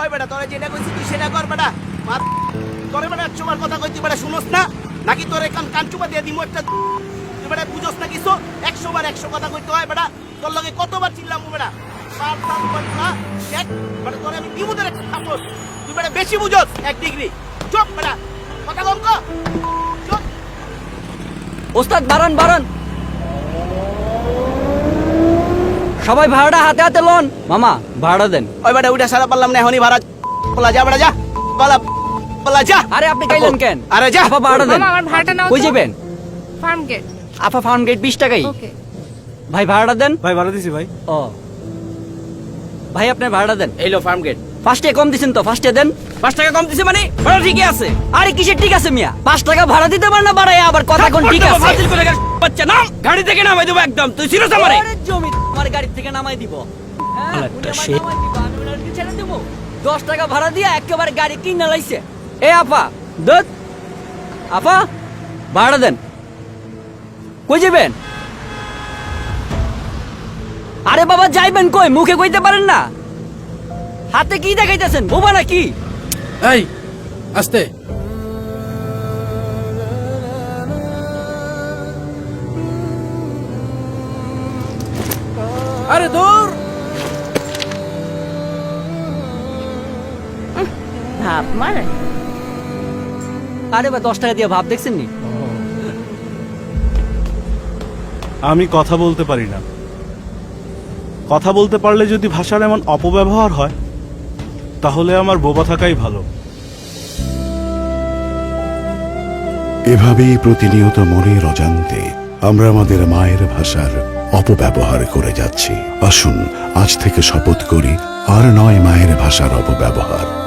ওই বেটা, তোরে যেটা কইছি তুই সেটা কর বেটা। তোরে বেটা একশো বার কথা কইতি বেটা শুনোস না? নাকি তোরে কান কান চুপা দিয়ে দিমু একটা তুই বেটা বুঝোস না কিছু একশো বার একশো কথা কইতে হয় বেটা। তোর লগে কতবার চিল্লাম বেটা? সাত সাত না এক বেটা তোরে আমি দিমু তোরে থাপড় তুই বেটা বেশি বুঝোস, এক ডিগ্রি। চুপ বেটা। কথা কম ওস্তাদ, বাড়ান বাড়ান। সবাই ভাড়াটা হাতে হাতে লোন। মামা ভাড়া দেন। ওই বেটা উঠা সারা পারলাম না এখনই ভাড়া। বলা যা বেটা যা। বলা বলা যা। আরে আপনি গাইলেন কেন? আরে যা। আপা ভাড়া দেন। মামা আমার ভাড়াটা নাও কই যাবেন? Farm gate. আপা ফার্ম গেট বিশ টাকাই। ওকে। ভাই ভাড়াটা দেন। ভাই ভাড়া দিছি ভাই। ও। ভাই আপনার ভাড়াটা দেন। এইলো ফার্ম গেট। ফার্স্টে কম দিছেন তো ফার্স্টে দেন। পাঁচ টাকা কম দিছে মানে ভাড়া ঠিকই আছে। আরে কিসের ঠিক আছে মিয়া? পাঁচ টাকা ভাড়া দিতে পারেন না বাড়াই আবার কথা কোন ঠিক আছে? ফাজিল করে গেল বাচ্চা নাম। গাড়ি থেকে নামাই দেবো একদম। তুই ছিল আমারে? জমি আমার গাড়ি থেকে নামাই দিব। হ্যাঁ, উনি আমায় নামাই দিব, আমি ওনাকে ছেড়ে দেবো। দশ টাকা ভাড়া দিয়ে একেবারে গাড়ি কিনে লাইছে। এ আপা দত। আপা ভাড়া দেন। কই যাবেন? আরে বাবা যাইবেন কই? মুখে কইতে পারেন না। হাতে কি দেখাইতেছেন? বোবা নাকি? এই আস্তে। আরে দূর। ভাব মারে আরে বা দশ টাকা দিয়ে ভাব দেখছেন নি? আমি কথা বলতে পারি না। কথা বলতে পারলে যদি ভাষার এমন অপব্যবহার হয় তাহলে আমার বোবা থাকাই ভালো। এভাবেই প্রতিনিয়ত মনের অজান্তে আমরা আমাদের মায়ের ভাষার অপব্যবহার করে যাচ্ছি। আসুন আজ থেকে শপথ করি আর নয় মায়ের ভাষার অপব্যবহার।